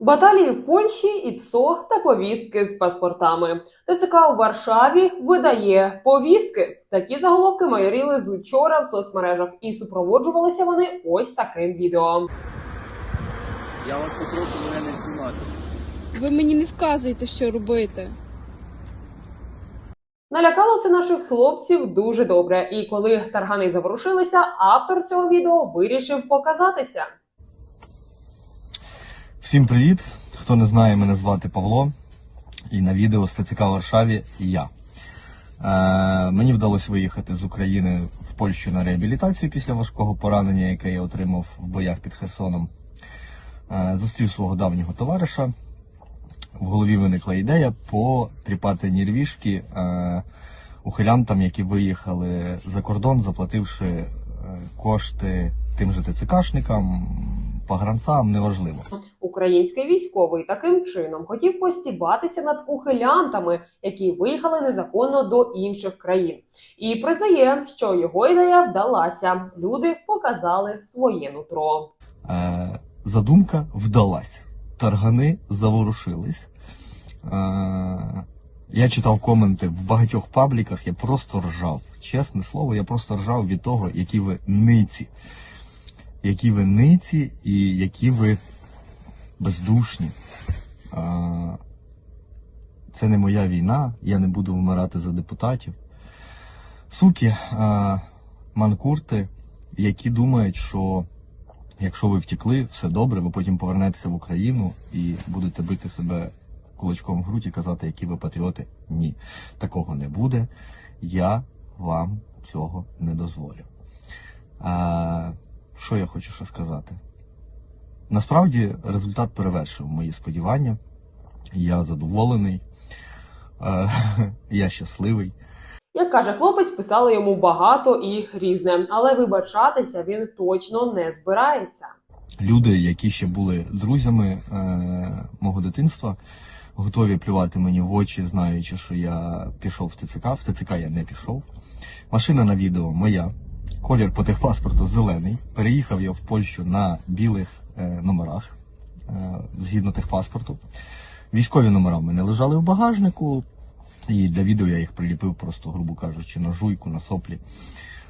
Баталії в Польщі і ПСО та повістки з паспортами. ТЦК у Варшаві видає повістки. Такі заголовки майоріли з учора в соцмережах, і супроводжувалися вони ось таким відео. Я вас попрошу мене не знімати. Ви мені не вказуєте, що робити. Налякало це наших хлопців дуже добре. І коли таргани заворушилися, автор цього відео вирішив показатися. Всім привіт! Хто не знає, мене звати Павло, і на відео ТЦК в Варшаві і я. Е, мені вдалося виїхати з України в Польщу на реабілітацію після важкого поранення, яке я отримав в боях під Херсоном. Е, зустрів свого давнього товариша. В голові виникла ідея потріпати нервішки е, ухилянтам, які виїхали за кордон, заплативши е, кошти тим же ТЦКшникам, погранцам, неважливо. Український військовий таким чином хотів постібатися над ухилянтами, які виїхали незаконно до інших країн, і признає, що його ідея вдалася. Люди показали своє нутро. Е, задумка вдалась. Таргани заворушились. Е, я читав коменти в багатьох пабліках, я просто ржав. Чесне слово, я просто ржав від того, які ви ниці. Які ви ниці і які ви бездушні. Це не моя війна, я не буду вмирати за депутатів. Суки, манкурти, які думають, що якщо ви втекли, все добре, ви потім повернетеся в Україну і будете бити себе кулачком в грудь і казати, які ви патріоти. Ні, такого не буде. Я вам цього не дозволю. Що я хочу ще сказати? Насправді результат перевершив мої сподівання. Я задоволений, е, я щасливий. Як каже хлопець, писали йому багато і різне, але вибачатися він точно не збирається. люди, які ще були друзями е, мого дитинства, готові плювати мені в очі, знаючи, що я пішов в ТЦК. В ТЦК я не пішов. Машина на відео моя. Колір по техпаспорту зелений. Переїхав я в Польщу на білих е, номерах е, згідно техпаспорту. Військові номера в мене лежали в багажнику, і для відео я їх приліпив просто, грубо кажучи, на жуйку, на соплі.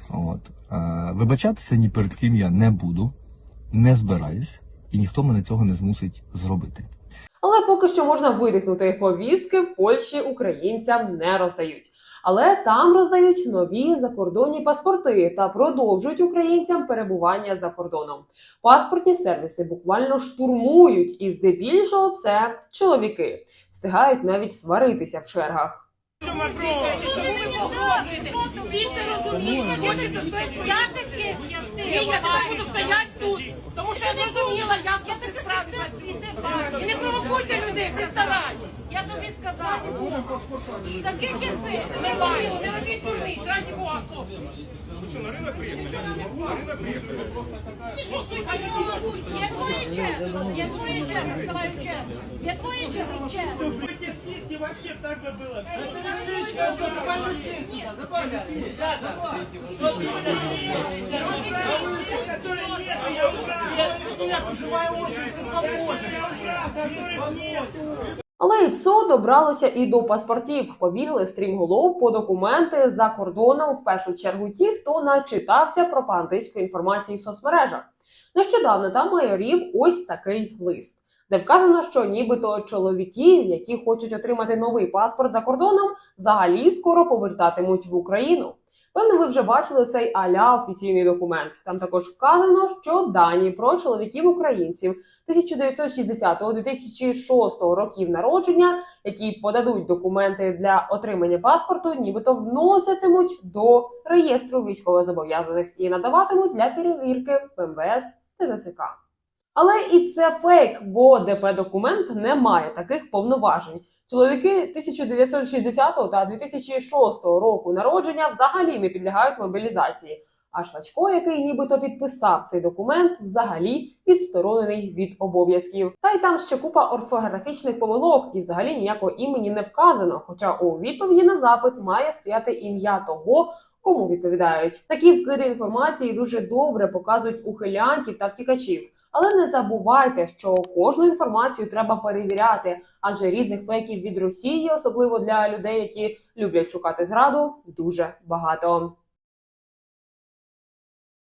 От. Е, вибачатися ні перед ким я не буду не збираюсь, і ніхто мене цього не змусить зробити. Але поки що можна видихнути повістки в Польщі українцям не роздають. Але там роздають нові закордонні паспорти та продовжують українцям перебування за кордоном. Паспортні сервіси буквально штурмують, і здебільшого це чоловіки встигають навіть сваритися в чергах. Всі це розуміють. Хочете буду стояти тут, тому що я не розуміла, як ви це справді. І не провокуйте людей в ресторані. Я тобі сказала. Таких як ти. Не маєш, не робіть дурниць, раді Бога, хлопці. Є твоє черга. Є твоє черга. Вставай в чергу. Є твоє черга. Черга. Эти списки вообще так бы было. Которые нет, я убрал. Я проживаю очень Я убрал, которых нет. Але і ПСО добралося і до паспортів. Побігли стрімголов по документи за кордоном. В першу чергу ті, хто начитався пропагандистської інформації в соцмережах. Нещодавно там майорів ось такий лист, де вказано, що нібито чоловіків, які хочуть отримати новий паспорт за кордоном, взагалі скоро повертатимуть в Україну. Певно, ви вже бачили цей аля офіційний документ. Там також вказано, що дані про чоловіків українців 1960-2006 років народження, які подадуть документи для отримання паспорту, нібито вноситимуть до реєстру військовозобов'язаних і надаватимуть для перевірки МВС та ТЦК. Але і це фейк, бо ДП документ не має таких повноважень. Чоловіки 1960 та 2006 року народження взагалі не підлягають мобілізації. А Швачко, який нібито підписав цей документ, взагалі відсторонений від обов'язків. Та й там ще купа орфографічних помилок, і взагалі ніякого імені не вказано. Хоча у відповіді на запит має стояти ім'я того, кому відповідають. Такі вкиди інформації дуже добре показують ухилянтів та втікачів. Але не забувайте, що кожну інформацію треба перевіряти, адже різних фейків від Росії, особливо для людей, які люблять шукати зраду, дуже багато.